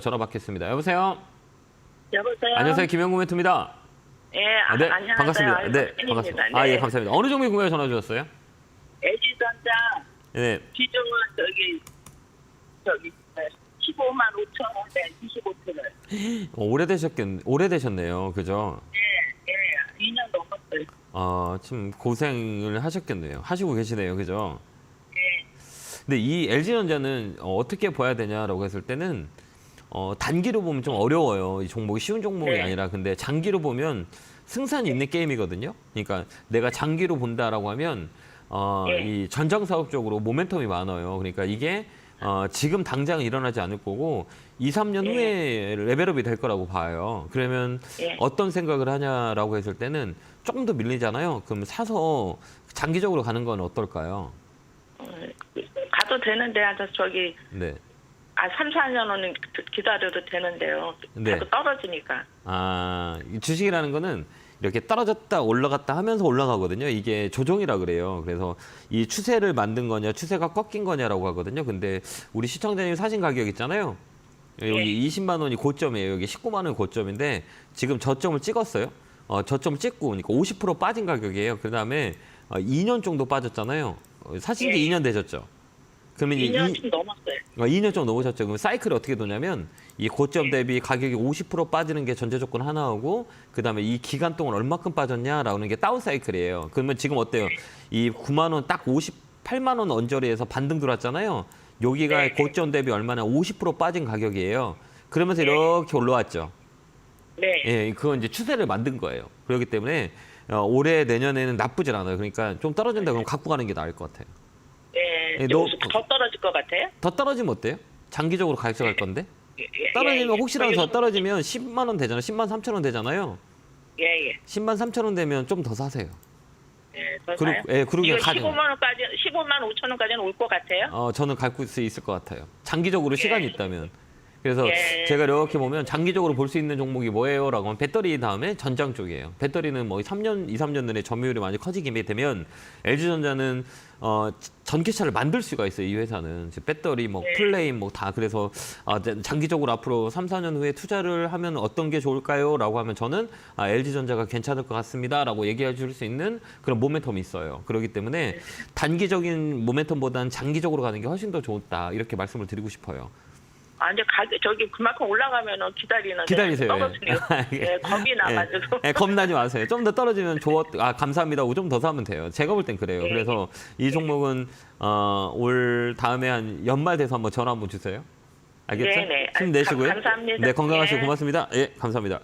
전화 받겠습니다. 여보세요. 여보세요. 안녕하세요. 김영구 멘토입니다. 예, 아, 아, 네, 안녕하세요. 반갑습니다. 아이고, 네. 반갑습니다. 아, 예, 감사합니다. 어느 종목 궁금해 전화 주셨어요? LG전자 네. 비중은 저기 저기 15만 5천 원에 25%를. 어, 오래되셨겠, 오래되셨네요. 그죠? 예, 예, 2년 넘었어요. 어, 좀 고생을 하셨겠네요. 하시고 계시네요. 그죠? 예, 근데 이 LG전자는 어, 어떻게 봐야 되냐라고 했을 때는 어, 단기로 보면 좀 어려워요. 이 종목이 쉬운 종목이 네. 아니라 근데 장기로 보면 승산이 있는 게임이거든요. 그러니까 내가 장기로 본다라고 하면 어, 네. 이 전장 사업 쪽으로 모멘텀이 많아요. 그러니까 이게 어, 지금 당장 일어나지 않을 거고 2, 3년 네. 후에 레벨업이 될 거라고 봐요. 그러면 예. 어떤 생각을 하냐라고 했을 때는 조금 더 밀리잖아요. 그럼 사서 장기적으로 가는 건 어떨까요? 어, 가도 되는데 아, 저 저기 네. 아 3, 4년은 기다려도 되는데요. 네. 자꾸 떨어지니까. 아, 이 주식이라는 거는 이렇게 떨어졌다 올라갔다 하면서 올라가거든요. 이게 조정이라 그래요. 그래서 이 추세를 만든 거냐, 추세가 꺾인 거냐라고 하거든요. 근데 우리 시청자님 사신 가격 있잖아요. 여기 20만 원이 고점이에요. 여기 19만 원이 고점인데 지금 저점을 찍었어요. 어, 저점을 찍고 그러니까 50% 빠진 가격이에요. 그다음에 어, 2년 정도 빠졌잖아요. 어, 사신 지 예. 2년 되셨죠. 그러면 이제 2년 이- 좀 넘었어요. 어, 2년 정도 넘으셨죠. 그럼 사이클이 어떻게 도냐면 이 고점 대비 가격이 50% 빠지는 게 전제 조건 하나하고 그다음에 이 기간 동안 얼마큼 빠졌냐라는 게 다운 사이클이에요. 그러면 지금 어때요? 이 9만 원 딱 58만 원 언저리에서 반등 들어왔잖아요. 여기가 네. 고점 대비 얼마나 50% 빠진 가격이에요. 그러면서 이렇게 올라왔죠. 네. 예, 그건 이제 추세를 만든 거예요. 그렇기 때문에 어, 올해 내년에는 나쁘진 않아요. 그러니까 좀 떨어진다 그러면 갖고 가는 게 나을 것 같아요. 예. 예, 좀 너- 더 떨어질 것 같아요? 더 떨어지면 어때요? 장기적으로 가져갈 건데? 예, 예, 떨어지면 예, 혹시라도 더 거기서- 떨어지면 10만 원 되잖아요. 10만 3천 원 되잖아요. 예, 예. 10만 3천 원 되면 좀 더 사세요. 예, 더 그리고- 사요? 예, 그러게 이거 가죠. 15만 원까지 15만 5천 원까지는 올 것 같아요? 어, 저는 갖고 수 있을 것 같아요. 장기적으로 시간이 있다면. 그래서 예. 제가 이렇게 보면 장기적으로 볼 수 있는 종목이 뭐예요? 라고 하면 배터리 다음에 전장 쪽이에요. 배터리는 뭐 3년, 2, 3년 내내 점유율이 많이 커지게 되면 LG전자는 어, 전기차를 만들 수가 있어요. 이 회사는. 즉 배터리, 뭐 네. 플레임 뭐 다 그래서 아, 이제 장기적으로 앞으로 3, 4년 후에 투자를 하면 어떤 게 좋을까요? 라고 하면 저는 아, LG전자가 괜찮을 것 같습니다. 라고 얘기해 줄 수 있는 그런 모멘텀이 있어요. 그렇기 때문에 네. 단기적인 모멘텀보다는 장기적으로 가는 게 훨씬 더 좋다. 이렇게 말씀을 드리고 싶어요. 아, 이제 가, 저기 그만큼 올라가면은 기다리는 기다리세요. 떨어지네요. 예, 겁이 나가지고. 예, 예, 겁나지 마세요. 좀 더 떨어지면 좋았, 아, 감사합니다. 좀 더 사면 돼요. 제가 볼 땐 그래요. 네. 그래서 이 종목은, 어, 올 다음에 한 연말 돼서 한번 전화 한번 주세요. 알겠죠? 네, 네. 힘내시고요. 감- 감사합니다. 네, 건강하시고 예. 고맙습니다. 예, 감사합니다.